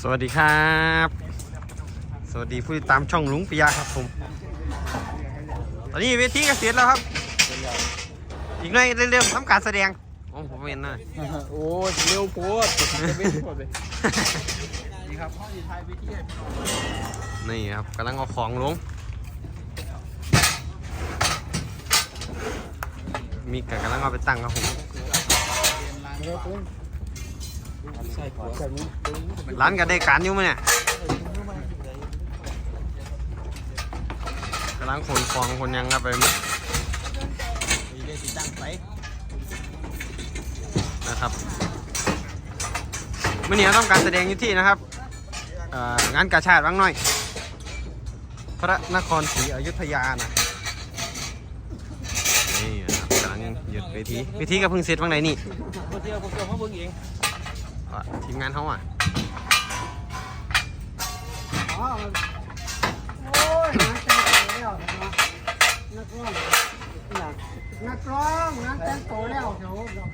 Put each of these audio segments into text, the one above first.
สวัสดีครับ สวัสดีผู้ติดตามช่องลุงปิยาครับผม ตอนนี้เวทีเกษียณแล้วครับ อีกหน่อยเร็วๆทำการแสดงโอ้ผมเห็นนะโอ้เร็วโพดจะไม่โพดเลยนี่ครับห้องดีไทยไปที่นี่ครับกำลังเอาของลง มีกกำลังเอาไปตั้งครับผม ร้านกับได้การอยู่มั้ยเนี่ยกำลังขนของคนยังครับไปได้ติดตั้งไปนะครับมื่อนี้ต้องการแสดงอยู่ที่นะครับงานกาชาติวังหน้อย พระนครศรีอยุธยานะนี่นะครับกำลังหยุดเวทีเวทีก็เพิ่งเสร็จวังไหนนี่คนเที่ยวคนเที่ยวเขาเบิ่งเอง อะทีมงานเขาอะอ๋อโอ้ยงานแต่งตัวแล้วนักร้องนักร้องงานแต่งตัวแล้วเดี๋ยว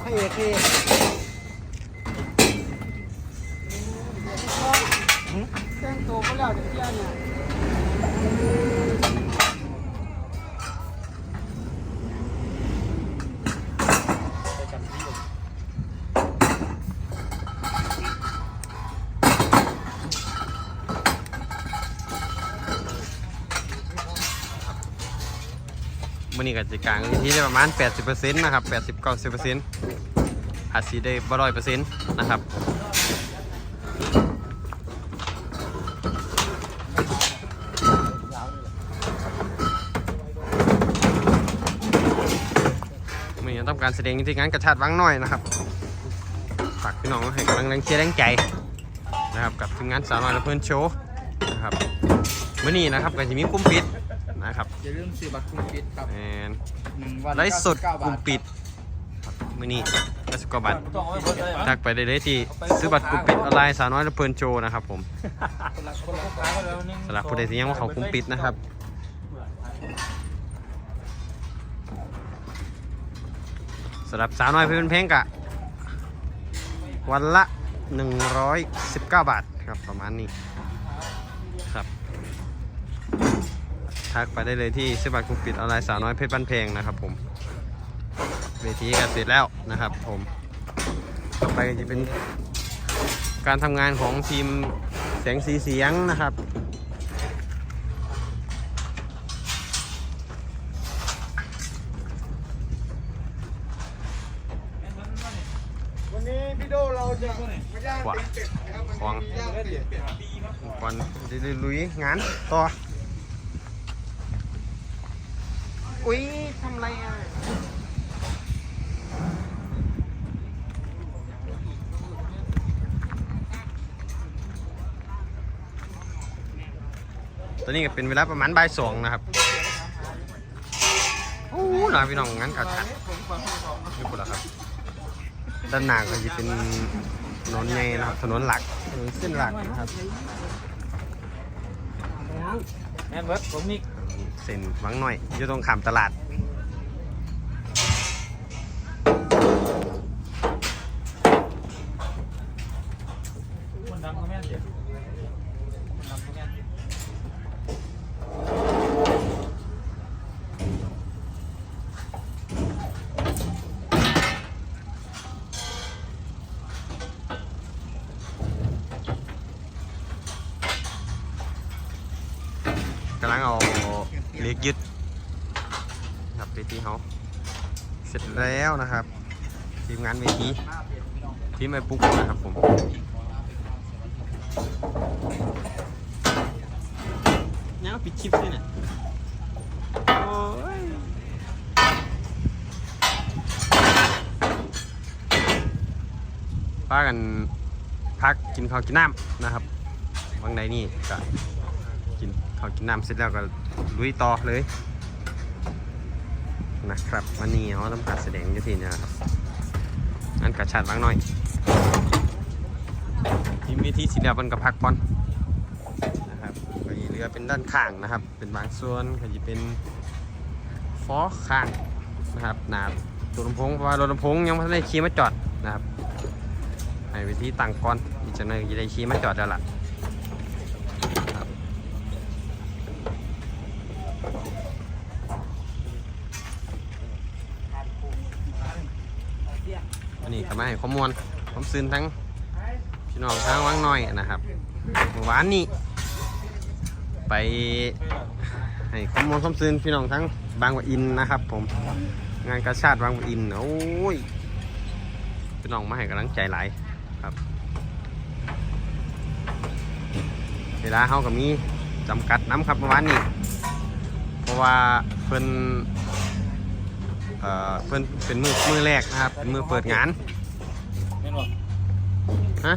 พระเอกเองแต่งตัวก็แล้วเดี๋ยวเที่ย เนี่ยมื่อนี้ก็จะกลางเวทีได้ประมาณ 80%นะครับ80-90%อาจสีได้บ่ร้อยเปอร์เซ็นต์นะครับมื่อนี้ต้องการแสดงยุที่งานกระชาติวังน้อยนะครับฝากพี่น้องให้กำลังแรงเชียร์แรงใจนะครับกับทีมงานสาวน้อยและเพื่อนโชว์นะครับเมื่อนี้นะครับก็จะมีกลุ่มปิด นะครับอย่าลืมซื้อบัตรคุ้มปิดครับแอนหนึ่งวันไลฟ์สดกลุ่มปิดครับมื่อนี้ก็สกว่าบัตรต้องเอาไว้เบิดเลยทักไปได้เลยที่ซื้อบัตรกลุ่มปิดออนไลน์สาวน้อยและเพื่อนโชว์นะครับผมคนละคนละค้าก็แล้วนึงสำหรับผู้ใดที่ยังว่าเขากลุ่มปิดนะครับสำหรับสาวน้อยเพื่อนเพลงกะ วันละ 119 บาทครับประมาณนี้ครับ ทักไปได้เลยที่ซื้อบัตรกลุ่มปิดออนไลน์สาวน้อยเพชรบ้านเพลงนะครับผมเวทีก็เสร็จแล้วนะครับผมต่อไปก็จะเป็นการทำงานของทีมแสงสีเสียงนะครับวันนี้พี่โดเราจะมาย่างกว่าเป็ดนะครับวันควงนี้ย่างเป็ดก่อนจะลุยงานต่อ อุ้ยทำไรอะ ตอนนี้ก็เป็นเวลาประมาณบ่ายสองนะครับโอ้หลายพี่น้องงั้นกับฉันนี่กูแล้วครับ ด้านหน้าก็จะเป็นถนนใหญ่นะครับ ถนนหลักถนนเส้นหลักนะครับ แม่นเบิร์ดผมมี เส้นวังหน่อย อยู่ตรงขามตลาด คนดำก็แม่นเสียคนดำก็แม่น กำลังเอาเหล็ก ยึดครับเวทีเขาเสร็จแล้วนะครับทีมงานเวทีทีมไอ้ปุ๊กนะครับผมเนี่ยปิดคลิปด้วยเนี่ยโอ้ยพากันพักกินข้าวกินน้ำนะครับบางใดนี่ก็กินข้าวกินน้ำเสร็จแล้วก็ ลุยต่อเลย นะครับวันนี้เขาทำการแสดงอยู่ที่นี่นะครับอันกระชาดบ้างหน่อยทีมวิธีสีเหลือมันกับพักบอลนะครับก็อีเรือเป็นด้านข้างนะครับ เป็นบางส่วนก็จะเป็นฟอข้างนะครับหนาตัวลำโพงเพราะว่ารถลำโพงยังไม่ได้ขี่มาจอดนะครับให้เวทีตั้งก่อนอีกจังหนึงจะได้ขี่มาจอดแล้วล่ะครับอันนี้ ก็มาให้ข้อมูลผมซื้อทั้งพี่น้องทางวังน้อยนะครับเมื่อวานนี้ไปให้ข้อมูลข้อมซื้อพี่น้องทั้งบางปะอินนะครับ ผมงานกระชาติบางปะอินโอ้ยพี่น้องมาให้กำลังใจหลายครับเวลาเขากับมีจำกัดน้ำครับเมื่อวานนี้เพราะว่าเพิ่นเอ่อเพิ่นเป็นมือมือแรกนะครับ เป็นมือเปิดงาน ฮะ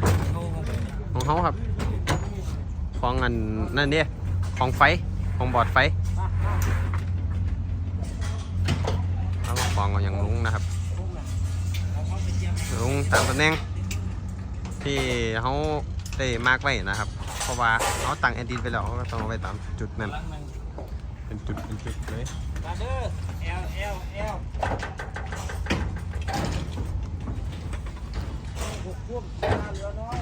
ของเขาครับ ของอันนั่นเดียของไฟของบอร์ดไฟเอาของเอาอย่างลุงนะครับลุงตามตำแหน่งที่เขาได้มาร์กไว้นะครับ เพราะว่าเขาตั้งแอนดินไปแล้วเขาก็ต้องเอาไว้ตามจุดนั้นเป็นจุดเป็นจุดเลยมาเด้อ L L L หกพ่วงเหลือน้อย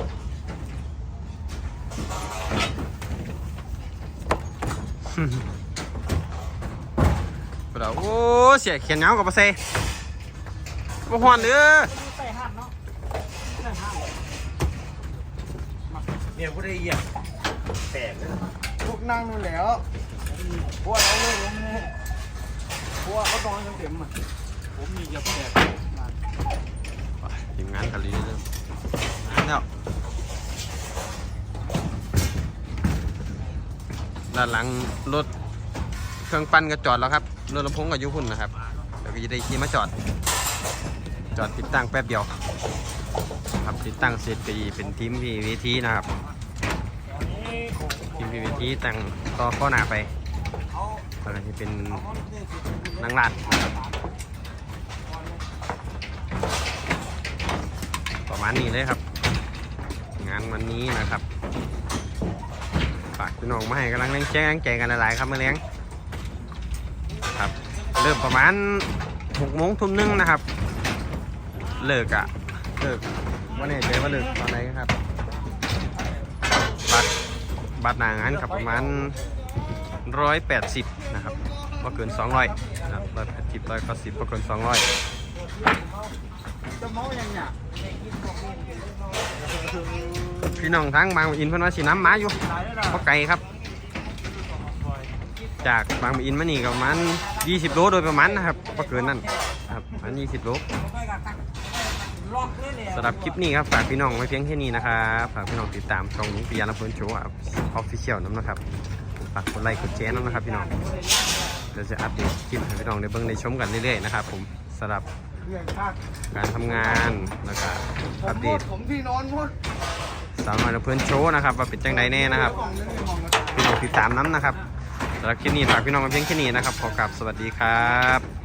เราโอ้เสียเขียนเหงากับปะเซ่บ่ฮอนเด้อใส่ห้ามเนาะใส่ห้ามเนี่ยผู้ใดเหยียบแตกเลยพวกนั่งนู่นแล้วพวกเอาเลยลงเลยพวกเขานอนกันเต็มอะผมมีเหยียบแตกทีมงานกันเลยเริ่มงาน แล้วด้านหลังรถเครื่องปั้นก็จอดแล้วครับรถลำโพงก็อยู่พุ่นนะครับเดี๋ยวก็จะได้ขี่มาจอด จอดติดตั้งแป๊บเดียว ครับติดตั้งเสร็จก็เป็นทีมพีวีทีนะครับทีมพีวีทีตั้งต่อข้อหน้าไปแล้วก็จะเป็นนางลาดนะครับ ประมาณนี้เลยครับ งานวันนี้นะครับฝากพี่น้องมาให้กำลังเล่นแจ้งแจงกันหลายๆครับมื่อเลี้ยงครับ เริ่มประมาณหกโมงทุ่มหนึงนะครับ เลิกอะเลิกวันนี้เจว่าเลิกตอนไหนครับบัตรบัตรหนางานครับประมาณร้อยแปดสิบนะครับว่าเกินสองร้อยนะครับร้อยแปดสิบร้อยเก้าสิบว่าเกินสองร้อยจะเมายังเนี่ย พี่น้องทั้งบางอินเพิ่นว่าสีน้ำหมาอยู่เพราะไกลครับ จากบางอินมานี่ก็ประมาณ20 โลโดยประมาณนะครับว่าเกินนั่นครับประมาณ20โลล็อกเลสำหรับคลิปนี้ครับฝากพี่น้องไว้เพียงแค่นี้นะครับฝากพี่น้องติดตามช่องนุ้งปิยาลำเพลินโชว์ออฟฟิเชียลน้ำนะครับฝากกดไลค์กดแชร์น้ำนะครับพี่น้องเดี๋ยวจะอัปเดตคลิปให้พี่น้องได้เบิ่งได้ชมกันเรื่อยๆนะครับผมสำหรับ การทำงานแล้วก็ผมอัปหเดมตดผมที่นอนหมดสาวน้อยลำเพลินโชว์นะครับว่าเป็นจังใดแน่นะครับกล่องนึงในห้องก็ตายพี่น้องติดตามน้ำนะครับสำหรับคลิปนี้ฝากพี่น้องไว้เพียงแค่นี้นะครับขอกลับสวัสดีครับ